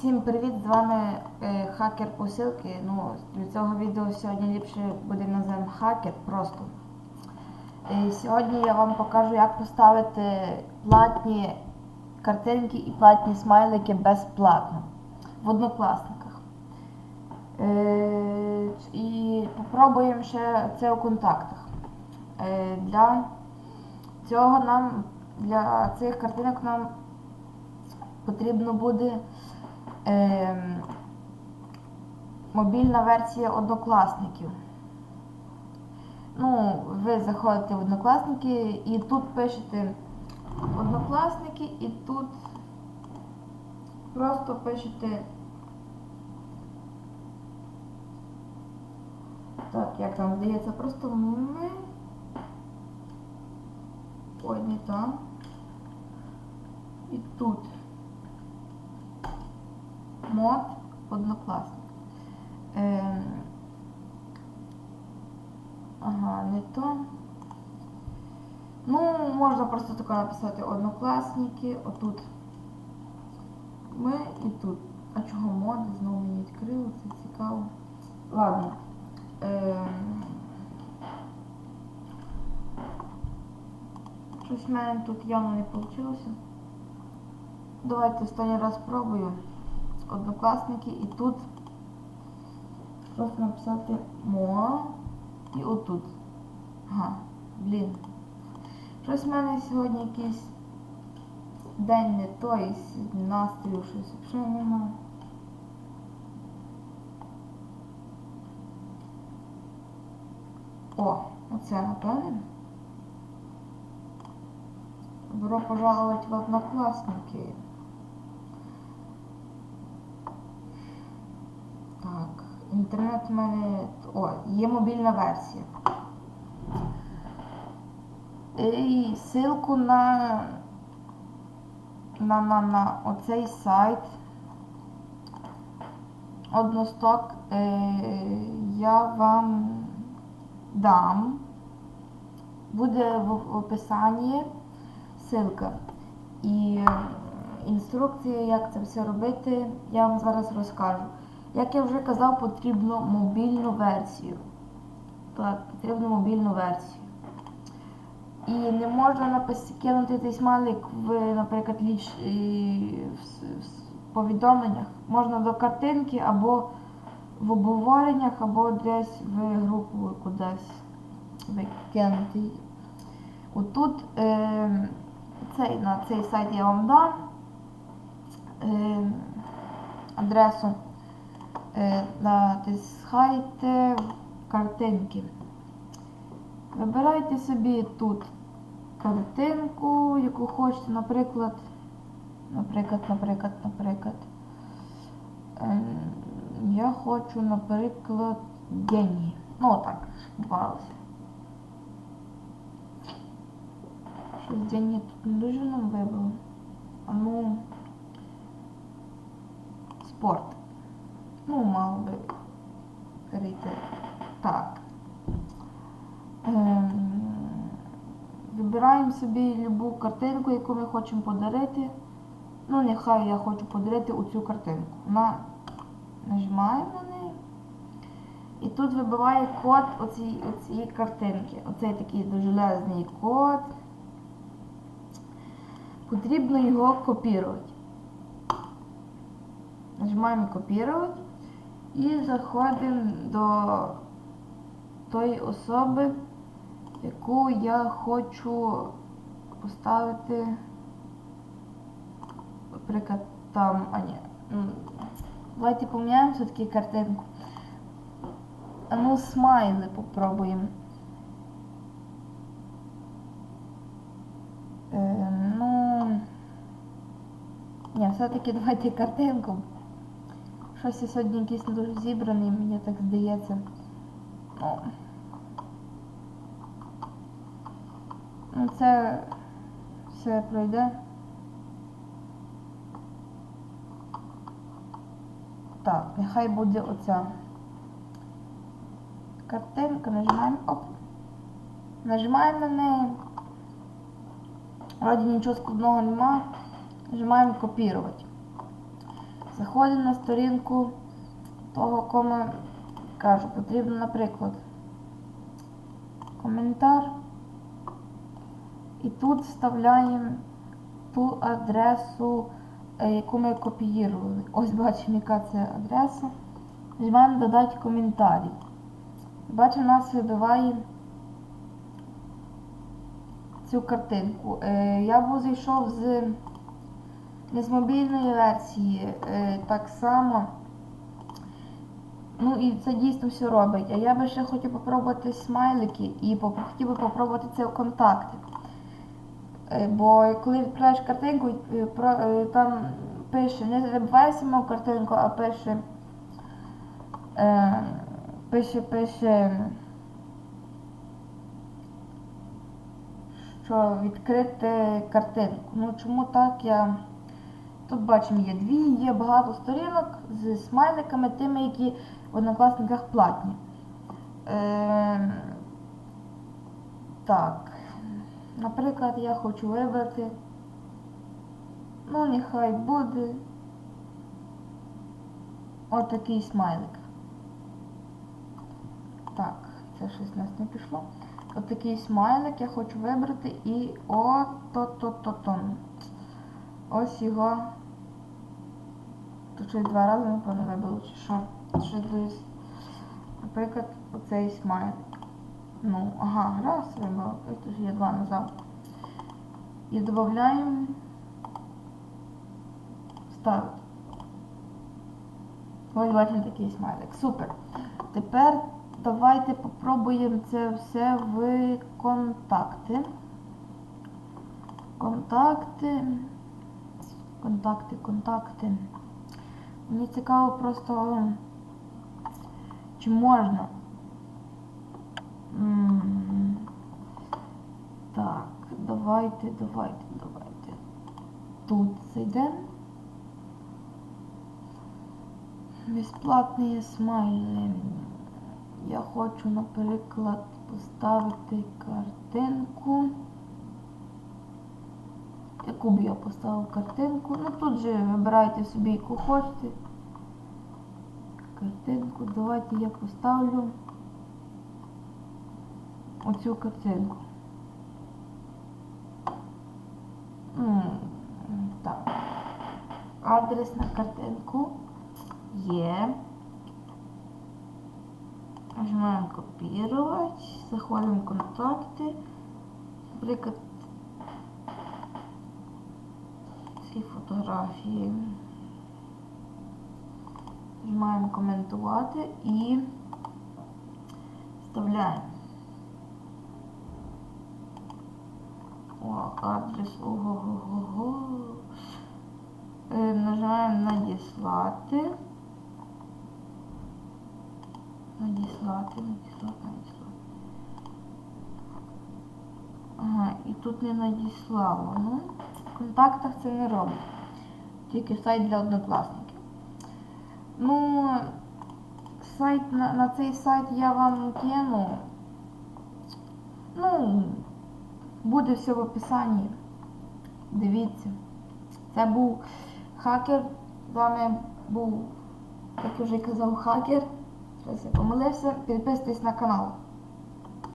Всім привіт! З вами е, хакер посилки. Ну, для цього відео сьогодні ліпше буде називаємо хакер просто. І сьогодні я вам покажу, як поставити платні картинки і платні смайлики безплатно в однокласниках. Е, і попробуємо ще це у контактах. Е, для цього нам, для цих картинок нам потрібно буде е, мобільна версія однокласників. Ну, ви заходите в однокласники і тут пишете однокласники, і тут просто пишете. Так, як там здається, просто ми. Ой, не там. І тут мод однокласник. Ем, ага, не то. Ну, можна просто тако написати однокласники, отут. Ми і тут. А чого мод? Знову мені відкрило, це цікаво. Ладно. Ем, щось в мене тут явно не вийшло. Давайте останній раз спробую однокласники і тут просто написати мо і отут. Ага, блін. Щось в мене сьогодні якийсь день не той, настрою щось взагалі немає. О, оце напевне. Добро пожаловать в одноклассники. Так, інтернет в мене. О, є мобільна версія. І ссылку на, на, на, на оцей сайт. Односток е, я вам дам. Буде в, описанні ссылка. І інструкція, як це все робити, я вам зараз розкажу. Як я вже казав, потрібно мобільну версію. Так, потрібно мобільну версію. І не можна кинути цей смайлик в, наприклад, ліч... в... повідомленнях. Можна до картинки або в обговореннях, або десь в групу кудись викинути. Отут е... цей, на цей сайт я вам дам е... адресу натискайте картинки. Вибирайте собі тут картинку, яку хочете, наприклад, наприклад, наприклад, наприклад. Ем, я хочу, наприклад, деньги. Ну, отак, бавився. Щось деньги тут не дуже нам вибило. А ну, спорт. Ну, мало би перейти. Так. Ем, вибираємо собі любу картинку, яку ми хочемо подарити. Ну, нехай я хочу подарити оцю картинку. На... Нажимаємо на неї. І тут вибиває код оцієї, оцієї картинки. Оцей такий довжелезний код. Потрібно його копірувати. Нажимаємо копірувати і заходимо до тої особи, яку я хочу поставити, наприклад, там, а ні. Давайте поміняємо все-таки картинку. А ну, смайли попробуємо. Е, ну. Ні, все-таки давайте картинку. Щось я сьогодні якийсь не дуже зібраний, мені так здається. О. Ну, це все пройде. Так, нехай буде оця картинка, нажимаємо оп. Нажимаємо на неї. Вроді нічого складного нема. Нажимаємо копірувати. Заходимо на сторінку того, кому кажу, потрібно, наприклад, коментар. І тут вставляємо ту адресу, е, яку ми копіювали. Ось бачимо, яка це адреса. Нажимаємо додати коментарі. Бачимо, нас вибиває цю картинку. Е, Я був зайшов з з мобільної версії, е, так само. Ну і це дійсно все робить. А я би ще хотів попробувати смайлики і хотів би попробувати це в контакти. Е, Бо коли відправляєш картинку, е, там пише, не вибиває саму картинку, а пише, е, пише, пише, що відкрити картинку. Ну чому так я. Тут бачимо є дві, є багато сторінок з смайликами, тими, які в однокласниках платні. Е, так. Наприклад, я хочу вибрати. Ну, нехай буде отакий смайлик. Так, це щось у нас не пішло. Отакий смайлик я хочу вибрати і о-то-то-то-то. Ось його. Тут два рази, напевно, вибило, чи що. Щось десь. Наприклад, оцей смайлик. Ну, ага, раз вибило, тут є два назад. І додаємо ставити. Ось бачимо такий смайлик. Супер. Тепер давайте попробуємо це все в контакти. Контакти. Контакти, контакти. Мені цікаво просто, чи можна. Так, давайте, давайте, давайте. Тут зайдемо. Безплатні смайли. Я хочу, наприклад, поставити картинку. Яку б я поставив картинку? Ну тут же вибирайте собі, яку хочете. Картинку. Давайте я поставлю оцю картинку. Так. Адрес на картинку є. Нажимаємо копірувати, заходимо в контакти. Наприклад, ці фотографії. Нажимаємо коментувати і вставляємо. О, адрес ого-го-го. Е, Нажимаємо надіслати. Надіслати, надіслати, надіслати. Ага, і тут не надіслало. Ну, контактах це не робить. Тільки сайт для однокласників. Ну, сайт на, на цей сайт я вам кину. Ну, буде все в описанні. Дивіться. Це був хакер. З вами був, як я вже казав, хакер. Зараз я помилився. Підписуйтесь на канал.